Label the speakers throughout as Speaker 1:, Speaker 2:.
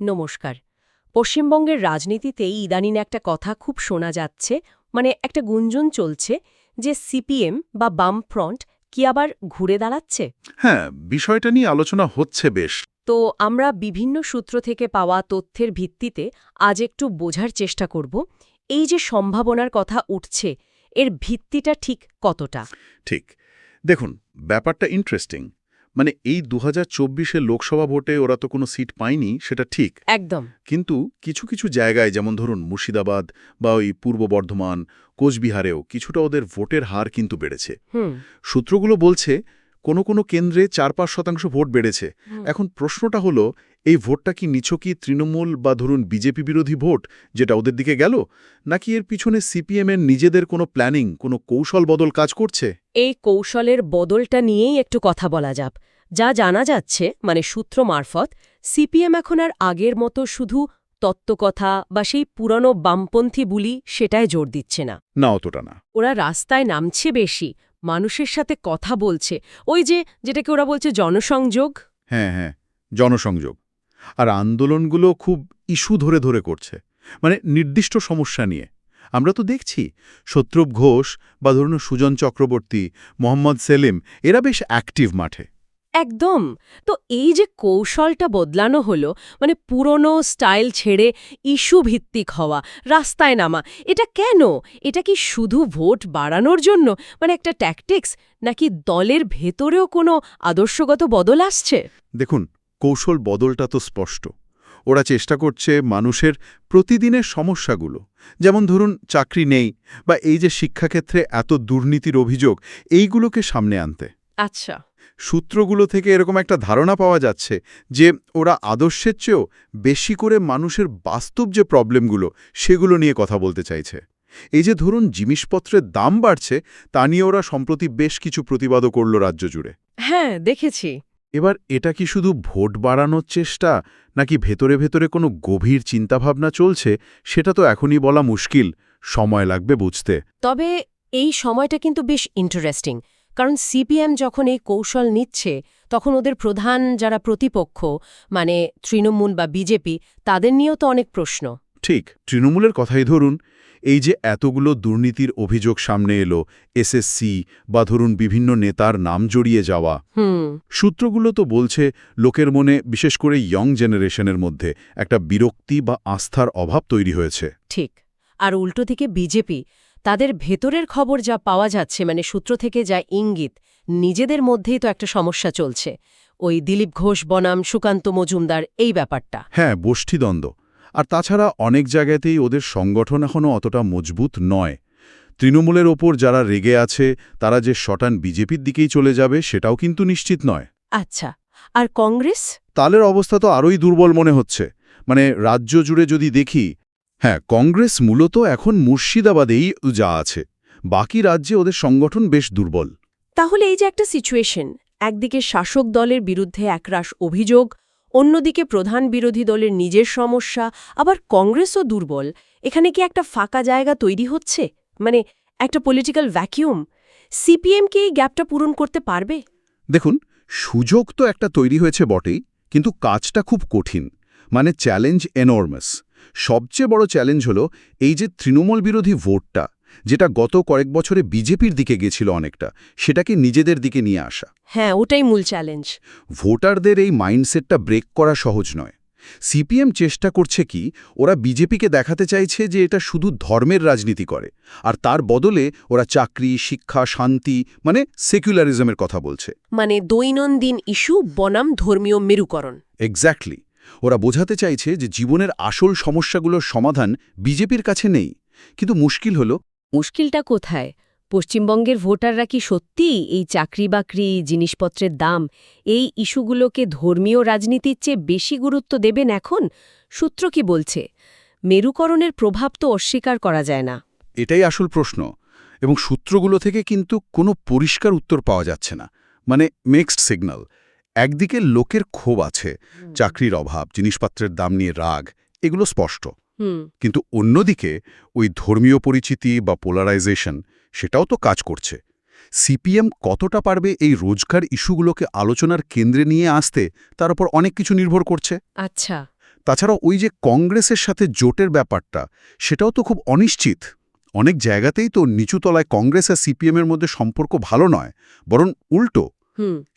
Speaker 1: নমস্কার। পশ্চিমবঙ্গের রাজনীতিতে ইদানিং একটা কথা খুব শোনা যাচ্ছে মানে একটা গুঞ্জন চলছে যে সিপিএম বা বামফ্রন্ট কি আবার ঘুরে দাঁড়াচ্ছে?
Speaker 2: হ্যাঁ বিষয়টা নিয়ে আলোচনা হচ্ছে বেশ।
Speaker 1: তো আমরা বিভিন্ন সূত্র থেকে পাওয়া তথ্যের ভিত্তিতে আজ একটু বোঝার চেষ্টা করব এই যে সম্ভাবনার কথা উঠছে এর ভিত্তিটা ঠিক কতটা?
Speaker 2: ঠিক। দেখুন ব্যাপারটা ইন্টারেস্টিং মানে এই দু হাজার লোকসভা ভোটে ওরা তো কোনো সিট পায়নি সেটা ঠিক।
Speaker 1: একদম।
Speaker 2: কিন্তু কিছু কিছু জায়গায় যেমন ধরুন মুর্শিদাবাদ বা ওই পূর্ব বর্ধমান কোচবিহারেও কিছুটা ওদের ভোটের হার কিন্তু বেড়েছে। সূত্রগুলো বলছে কোনো কোনো কেন্দ্রে চার পাঁচ শতাংশ ভোট বেড়েছে। এখন প্রশ্নটা হলো এই ভোটটা কি নিছকই তৃণমূল বা ধরুন বিজেপি বিরোধী ভোট যেটা ওদের দিকে গেল? নাকি এর পিছনে সিপিএমের নিজেদের কোনো প্ল্যানিং কোনো কৌশল বদল কাজ করছে?
Speaker 1: এই কৌশলের বদলটা নিয়েই একটু কথা বলা যাক। যা জানা যাচ্ছে মানে সূত্র মারফত সিপিএম এখন আর আগের মতো শুধু তত্ত্বকথা বা সেই পুরনো বামপন্থী বুলি সেটায় জোর দিচ্ছে না।
Speaker 2: না অতটা না।
Speaker 1: ওরা রাস্তায় নামছে বেশি মানুষের সাথে কথা বলছে। ওই যে, যেটাকে ওরা বলছে জনসংযোগ।
Speaker 2: হ্যাঁ হ্যাঁ জনসংযোগ। আর আন্দোলনগুলো খুব ইস্যু ধরে ধরে করছে। মানে নির্দিষ্ট সমস্যা নিয়ে। আমরা তো দেখছি শত্রুপ ঘোষ বা ধরুন সুজন চক্রবর্তী, মোহাম্মদ সেলিম, এরা বেশ অ্যাক্টিভ মাঠে।
Speaker 1: একদম। তো এই যে কৌশলটা বদলানো হলো মানে পুরনো স্টাইল ছেড়ে ইস্যু ভিত্তিক হওয়া রাস্তায় নামা এটা কেন? এটা কি শুধু ভোট বাড়ানোর জন্য মানে একটা ট্যাকটিক্স নাকি দলের ভেতরেও কোনো আদর্শগত বদল আসছে?
Speaker 2: দেখুন কৌশল বদলটা তো স্পষ্ট। ওরা চেষ্টা করছে মানুষের প্রতিদিনের সমস্যাগুলো যেমন ধরুন চাকরি নেই বা এই যে শিক্ষাক্ষেত্রে এত দুর্নীতির অভিযোগ এইগুলোকে সামনে আনতে।
Speaker 1: আচ্ছা।
Speaker 2: সূত্রগুলো থেকে এরকম একটা ধারণা পাওয়া যাচ্ছে যে ওরা আদর্শের চেয়েও বেশি করে মানুষের বাস্তব যে প্রবলেমগুলো সেগুলো নিয়ে কথা বলতে চাইছে। এই যে ধরুন জিনিসপত্রের দাম বাড়ছে তা নিয়ে ওরা সম্প্রতি বেশ কিছু প্রতিবাদও করল রাজ্য জুড়ে।
Speaker 1: হ্যাঁ দেখেছি।
Speaker 2: এবার এটা কি শুধু ভোট বাড়ানোর চেষ্টা নাকি ভেতরে ভেতরে কোনো গভীর চিন্তাভাবনা চলছে সেটা তো এখনই বলা মুশকিল। সময় লাগবে বুঝতে।
Speaker 1: তবে এই সময়টা কিন্তু বেশ ইন্টারেস্টিং কারণ সিপিএম যখন এই কৌশল নিচ্ছে তখন ওদের প্রধান যারা প্রতিপক্ষ মানে তৃণমূল বা বিজেপি তাদের নিয়েও তো অনেক প্রশ্ন।
Speaker 2: ঠিক তৃণমূলের কথাই ধরুন এই যে এতগুলো দুর্নীতির অভিযোগ সামনে এলো এসএসসি বা ধরুন বিভিন্ন নেতার নাম জড়িয়ে যাওয়া সূত্রগুলো তো বলছে লোকের মনে বিশেষ করে ইয়ং জেনারেশনের মধ্যে একটা বিরক্তি বা আস্থার অভাব তৈরি হয়েছে।
Speaker 1: ঠিক আর উল্টো থেকে বিজেপি তাদের ভেতরের খবর যা পাওয়া যাচ্ছে মানে সূত্র থেকে যা ইঙ্গিত নিজেদের মধ্যেই তো একটা সমস্যা চলছে। ওই দিলীপ ঘোষ বনাম সুকান্ত মজুমদার এই ব্যাপারটা।
Speaker 2: হ্যাঁ গোষ্ঠীদ্বন্দ্ব। আর তাছাড়া অনেক জায়গাতেই ওদের সংগঠন এখনও অতটা মজবুত নয়। তৃণমূলের ওপর যারা রেগে আছে তারা যে শটান বিজেপির দিকেই চলে যাবে সেটাও কিন্তু নিশ্চিত নয়।
Speaker 1: আচ্ছা আর কংগ্রেস?
Speaker 2: তালের অবস্থা তো আরোই দুর্বল মনে হচ্ছে। মানে রাজ্য জুড়ে যদি দেখি হ্যাঁ কংগ্রেস মূলত এখন মুর্শিদাবাদেই যা আছে। বাকি রাজ্যে ওদের সংগঠন বেশ দুর্বল।
Speaker 1: তাহলে এই যে একটা সিচুয়েশন একদিকে শাসক দলের বিরুদ্ধে একরাশ অভিযোগ অন্যদিকে প্রধান বিরোধী দলের নিজের সমস্যা আবার কংগ্রেসও দুর্বল। এখানে কি একটা ফাঁকা জায়গা তৈরি হচ্ছে? মানে একটা পলিটিক্যাল ভ্যাকিউম সিপিএম কি এই গ্যাপটা পূরণ করতে পারবে?
Speaker 2: দেখুন সুযোগ তো একটা তৈরি হয়েছে বটেই কিন্তু কাজটা খুব কঠিন। মানে চ্যালেঞ্জ এনর্মাস সবচেয়ে বড় চ্যালেঞ্জ হলো এই যে তৃণমূল বিরোধী ভোটটা যেটা গত কয়েক বছরে বিজেপির দিকে গেছিল অনেকটা সেটাকে নিজেদের দিকে নিয়ে আসা।
Speaker 1: হ্যাঁ ওটাই মূল চ্যালেঞ্জ
Speaker 2: ভোটারদের এই মাইন্ডসেটটা ব্রেক করা সহজ নয়। সিপিএম চেষ্টা করছে কি ওরা বিজেপিকে দেখাতে চাইছে যে এটা শুধু ধর্মের রাজনীতি করে আর তার বদলে ওরা চাকরি শিক্ষা শান্তি মানে সেকুলারিজমের কথা বলছে।
Speaker 1: মানে দৈনন্দিন ইস্যু বনাম ধর্মীয় মেরুকরণ।
Speaker 2: এক্স্যাক্টলি ওরা বোঝাতে চাইছে যে জীবনের আসল সমস্যাগুলোর সমাধান বিজেপির কাছে নেই। কিন্তু মুশকিল হলো।
Speaker 1: মুশকিলটা কোথায়? পশ্চিমবঙ্গের ভোটাররা কি সত্যি এই চাকরি বাকরি জিনিসপত্রের দাম এই ইস্যুগুলোকে ধর্মীয় রাজনীতির চেয়ে বেশি গুরুত্ব দেবেন এখন? সূত্র কি বলছে? মেরুকরণের প্রভাব তো অস্বীকার করা যায় না।
Speaker 2: এটাই আসল প্রশ্ন। এবং সূত্রগুলো থেকে কিন্তু কোনো পরিষ্কার উত্তর পাওয়া যাচ্ছে না। মানে মিক্সড সিগন্যাল একদিকে লোকের ক্ষোভ আছে চাকরির অভাব জিনিসপত্রের দাম নিয়ে রাগ এগুলো স্পষ্ট। কিন্তু অন্যদিকে ওই ধর্মীয় পরিচিতি বা পোলারাইজেশন সেটাও তো কাজ করছে। সিপিএম কতটা পারবে এই রোজগার ইস্যুগুলোকে আলোচনার কেন্দ্রে নিয়ে আসতে তার উপর অনেক কিছু নির্ভর করছে।
Speaker 1: আচ্ছা।
Speaker 2: তাছাড়া ওই যে কংগ্রেসের সাথে জোটের ব্যাপারটা সেটাও তো খুব অনিশ্চিত। অনেক জায়গাতেই তো নিচুতলায় কংগ্রেস আর সিপিএমের মধ্যে সম্পর্ক ভালো নয় বরং উল্টো।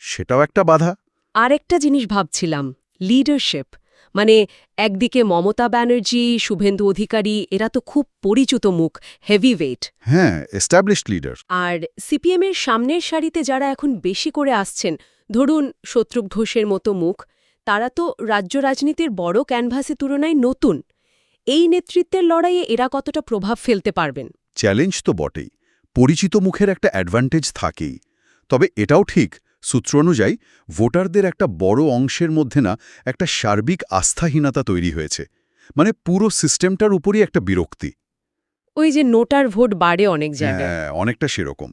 Speaker 2: সেটাও একটা বাধা।
Speaker 1: আরেকটা জিনিস ভাবছিলাম লিডারশিপ মানে একদিকে মমতা ব্যানার্জি শুভেন্দু অধিকারী এরা তো খুব পরিচিত মুখ হেভি ওয়েট
Speaker 2: হ্যাঁ এস্টাবলিশড লিডার
Speaker 1: আর সিপিএমের সামনের সারিতে যারা এখন বেশি করে আসছেন ধরুন শত্রুঘ্ন ঘোষের মতো মুখ তারা তো রাজ্য রাজনীতির বড় ক্যানভাসে তুলনায় নতুন। এই নেতৃত্বের লড়াইয়ে এরা কতটা প্রভাব ফেলতে পারবেন?
Speaker 2: চ্যালেঞ্জ তো বটেই। পরিচিত মুখের একটা অ্যাডভান্টেজ থাকেই। তবে এটাও ঠিক সূত্র অনুযায়ী ভোটারদের একটা বড় অংশের মধ্যে না একটা সার্বিক আস্থাহীনতা তৈরি হয়েছে। মানে পুরো সিস্টেমটার উপরই একটা বিরক্তি।
Speaker 1: ওই যে নোটার ভোট বাড়ে অনেক জায়গায়।
Speaker 2: হ্যাঁ অনেকটা সেরকম।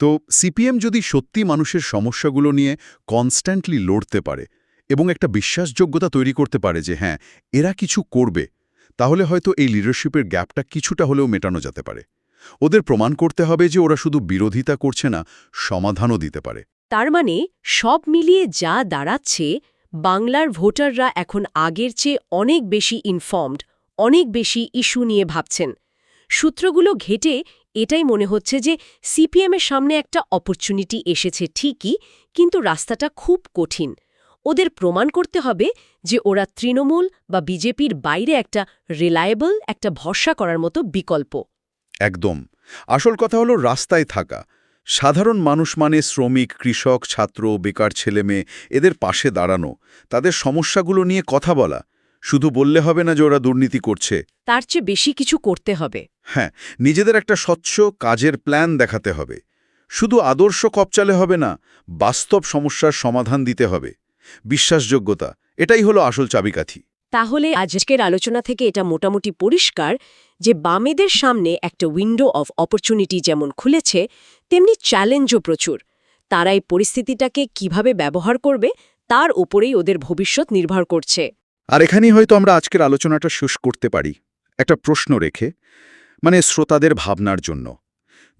Speaker 2: তো সিপিএম যদি সত্যি মানুষের সমস্যাগুলো নিয়ে কনস্ট্যান্টলি লড়তে পারে এবং একটা বিশ্বাসযোগ্যতা তৈরি করতে পারে যে হ্যাঁ এরা কিছু করবে তাহলে হয়তো এই লিডারশিপের গ্যাপটা কিছুটা হলেও মেটানো যেতে পারে। ওদের প্রমাণ করতে হবে যে ওরা শুধু বিরোধিতা করছে না সমাধানও দিতে পারে।
Speaker 1: তার মানে সব মিলিয়ে যা দাঁড়াচ্ছে, বাংলার ভোটাররা এখন আগের চেয়ে অনেক বেশি ইনফর্মড অনেক বেশি ইস্যু নিয়ে ভাবছেন। সূত্রগুলো ঘেটে এটাই মনে হচ্ছে যে সিপিএমের সামনে একটা অপরচুনিটি এসেছে ঠিকই, কিন্তু রাস্তাটা খুব কঠিন। ওদের প্রমাণ করতে হবে যে ওরা তৃণমূল বা বিজেপির বাইরে একটা রিলায়েবল একটা ভরসা করার মতো বিকল্প।
Speaker 2: একদম। আসল কথা হলো রাস্তায় থাকা। সাধারণ মানুষ মানে শ্রমিক কৃষক ছাত্র বেকার ছেলেমেয়ে এদের পাশে দাঁড়ানো তাদের সমস্যাগুলো নিয়ে কথা বলা। শুধু বললে হবে না যে ওরা দুর্নীতি করছে।
Speaker 1: তার চেয়ে বেশি কিছু করতে হবে।
Speaker 2: হ্যাঁ নিজেদের একটা স্বচ্ছ কাজের প্ল্যান দেখাতে হবে। শুধু আদর্শ কপচালে হবে না বাস্তব সমস্যার সমাধান দিতে হবে। বিশ্বাসযোগ্যতা এটাই হলো আসল চাবিকাঠি।
Speaker 1: তাহলে আজকের আলোচনা থেকে এটা মোটামুটি পরিষ্কার যে বামেদের সামনে একটা উইন্ডো অফ অপরচুনিটি যেমন খুলেছে, তেমনি চ্যালেঞ্জও প্রচুর। তারা এই পরিস্থিতিটাকে কীভাবে ব্যবহার করবে, তার ওপরেই ওদের ভবিষ্যৎ নির্ভর করছে।
Speaker 2: আর এখানেই হয়তো আমরা আজকের আলোচনাটা শেষ করতে পারি। একটা প্রশ্ন রেখে মানে শ্রোতাদের ভাবনার জন্য।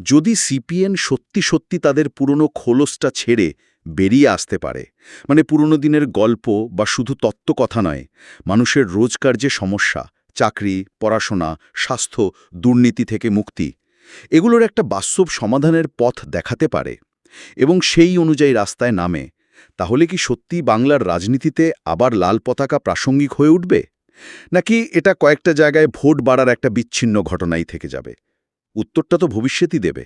Speaker 2: যদি সিপিএন সত্যি সত্যি তাদের পুরনো খোলসটা ছেড়ে বেরিয়ে আসতে পারে। মানে পুরনো দিনের গল্প বা শুধু তত্ত্ব কথা নয়, মানুষের রোজকার যে সমস্যা, চাকরি, পড়াশোনা, স্বাস্থ্য, দুর্নীতি থেকে মুক্তি, এগুলোর একটা বাস্তব সমাধানের পথ দেখাতে পারে এবং সেই অনুযায়ী রাস্তায় নামে, তাহলে কি সত্যি বাংলার রাজনীতিতে আবার লাল পতাকা প্রাসঙ্গিক হয়ে উঠবে? নাকি এটা কয়েকটা জায়গায় ভোট বাড়ার একটা বিচ্ছিন্ন ঘটনাই থেকে যাবে? উত্তরটা তো ভবিষ্যতই দেবে।